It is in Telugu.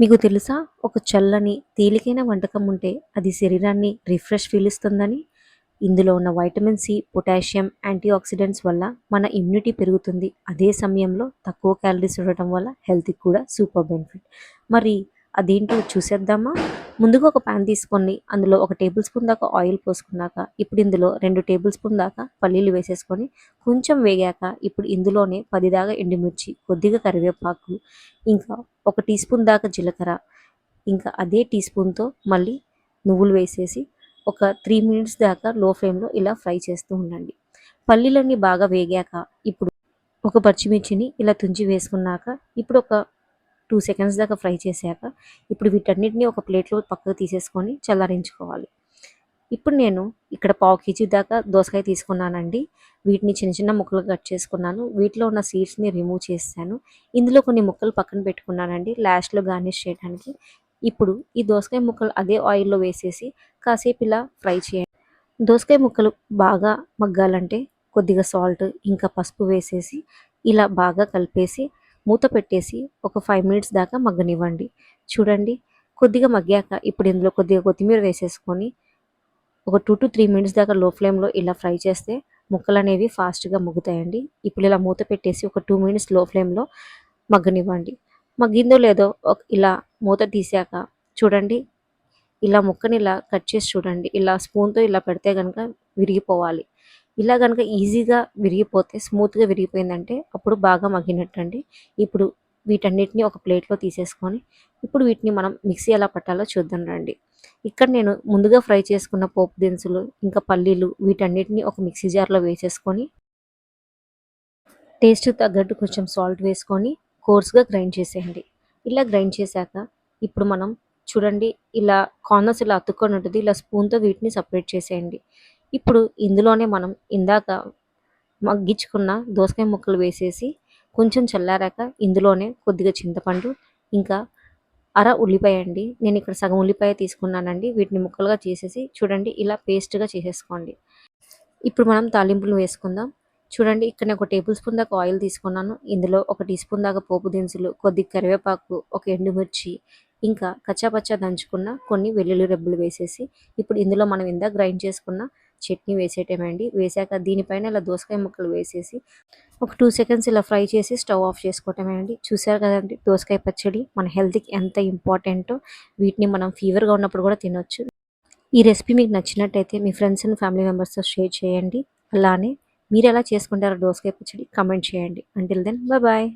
మీకు తెలుసా? ఒక చల్లని తేలికైన వంటకం ఉంటే అది శరీరాన్ని రిఫ్రెష్ ఫీల్ ఇస్తుందని. ఇందులో ఉన్న vitamin C potassium antioxidants వల్ల మన ఇమ్యూనిటీ పెరుగుతుంది. అదే సమయంలో తక్కువ క్యాలరీస్ ఉండటం వల్ల హెల్త్కి కూడా సూపర్ బెనిఫిట్. మరి అదేంటో చూసేద్దామా? ముందుగా ఒక ప్యాన్ తీసుకొని అందులో ఒక టేబుల్ స్పూన్ దాకా ఆయిల్ పోసుకున్నాక ఇప్పుడు ఇందులో రెండు టేబుల్ స్పూన్ దాకా పల్లీలు వేసేసుకొని కొంచెం వేగాక ఇప్పుడు ఇందులోనే పది దాకా ఎండుమిర్చి కొద్దిగా కరివేపాకు ఇంకా ఒక టీ స్పూన్ దాకా జీలకర్ర ఇంకా అదే టీ స్పూన్తో మళ్ళీ నువ్వులు వేసేసి ఒక త్రీ మినిట్స్ దాకా లో ఫ్లేమ్లో ఇలా ఫ్రై చేస్తూ ఉండండి. పల్లీలన్నీ బాగా వేగాక ఇప్పుడు ఒక పచ్చిమిర్చిని ఇలా తుంచి వేసుకున్నాక ఇప్పుడు ఒక టూ సెకండ్స్ దాకా ఫ్రై చేశాక ఇప్పుడు వీటన్నిటిని ఒక ప్లేట్లో పక్కకు తీసేసుకొని చల్లారించుకోవాలి. ఇప్పుడు నేను ఇక్కడ పావు కేజీ దాకా దోసకాయ తీసుకున్నానండి. వీటిని చిన్న చిన్న ముక్కలు కట్ చేసుకున్నాను. వీటిలో ఉన్న సీడ్స్ని రిమూవ్ చేశాను ఇందులో కొన్ని ముక్కలు పక్కన పెట్టుకున్నానండి. లాస్ట్లో గార్నిష్ చేయడానికి ఇప్పుడు ఈ దోసకాయ ముక్కలు అదే ఆయిల్లో వేసేసి కాసేపు ఇలా ఫ్రై చేయండి. దోసకాయ ముక్కలు బాగా మగ్గాలంటే కొద్దిగా సాల్ట్ ఇంకా పసుపు వేసేసి ఇలా బాగా కలిపేసి మూత పెట్టేసి ఒక ఫైవ్ మినిట్స్ దాకా మగ్గనివ్వండి. చూడండి కొద్దిగా మగ్గాక ఇప్పుడు ఇందులో కొద్దిగా కొత్తిమీర వేసేసుకొని ఒక టూ టు త్రీ మినిట్స్ దాకా లో ఫ్లేమ్లో ఇలా ఫ్రై చేస్తే ముక్కలు అనేవి ఫాస్ట్గా మగ్గుతాయండి. ఇప్పుడు ఇలా మూత పెట్టేసి ఒక టూ మినిట్స్లో ఫ్లేమ్లో మగ్గనివ్వండి. మగ్గిందో లేదో ఇలా మూత తీసాక చూడండి ఇలా ముక్కని ఇలా కట్ చేసి చూడండి. ఇలా స్పూన్తో ఇలా పెడితే కనుక విరిగిపోవాలి. ఇలా కనుక ఈజీగా విరిగిపోతే స్మూత్గా విరిగిపోయిందంటే అప్పుడు బాగా మగ్గినట్టండి. ఇప్పుడు వీటన్నిటిని ఒక ప్లేట్లో తీసేసుకొని ఇప్పుడు వీటిని మనం మిక్సీ ఎలా పట్టాలో చూద్దాం రండి. ఇక్కడ నేను ముందుగా ఫ్రై చేసుకున్న పోపు దినుసులు ఇంకా పల్లీలు వీటన్నిటిని ఒక మిక్సీ జార్లో వేసేసుకొని టేస్ట్ తగ్గట్టు కొంచెం సాల్ట్ వేసుకొని కోర్స్గా గ్రైండ్ చేసేయండి. ఇలా గ్రైండ్ చేశాక ఇప్పుడు మనం చూడండి ఇలా కార్నర్స్ ఇలా అతుక్కొని ఉంటుంది ఇలా స్పూన్తో వీటిని సపరేట్ చేసేయండి. ఇప్పుడు ఇందులోనే మనం ఇందాక మగ్గించుకున్న దోసకాయ ముక్కలు వేసేసి కొంచెం చల్లారాక ఇందులోనే కొద్దిగా చింతపండు ఇంకా అర ఉల్లిపాయ అండి. నేను ఇక్కడ సగం ఉల్లిపాయ తీసుకున్నానండి. వీటిని ముక్కలుగా చేసేసి చూడండి ఇలా పేస్ట్గా చేసేసుకోండి. ఇప్పుడు మనం తాలింపులు వేసుకుందాం. చూడండి ఇక్కడ నేను ఒక టేబుల్ స్పూన్ దాకా ఆయిల్ తీసుకున్నాను. ఇందులో ఒక టీ స్పూన్ దాకా పోపు దినుసులు కొద్ది కరివేపాకు ఒక ఎండుమిర్చి ఇంకా కచ్చాపచ్చా దంచుకున్న కొన్ని వెల్లుల్లి రెబ్బలు వేసేసి ఇప్పుడు ఇందులో మనం ఇందాక గ్రైండ్ చేసుకున్న చట్నీ వేసేయటమేండి వేసాక దీనిపైన ఇలా దోసకాయ ముక్కలు వేసేసి ఒక టూ సెకండ్స్ ఇలా ఫ్రై చేసి స్టవ్ ఆఫ్ చేసుకోవటమేనండి. చూసారు కదండి దోసకాయ పచ్చడి మన హెల్త్కి ఎంత ఇంపార్టెంటో వీటిని మనం ఫీవర్గా ఉన్నప్పుడు కూడా తినొచ్చు. ఈ రెసిపీ మీకు నచ్చినట్టయితే మీ ఫ్రెండ్స్ అండ్ ఫ్యామిలీ మెంబర్స్తో షేర్ చేయండి. అలానే మీరు ఎలా చేసుకుంటారో దోసకాయ పచ్చడి కమెంట్ చేయండి. Until then bye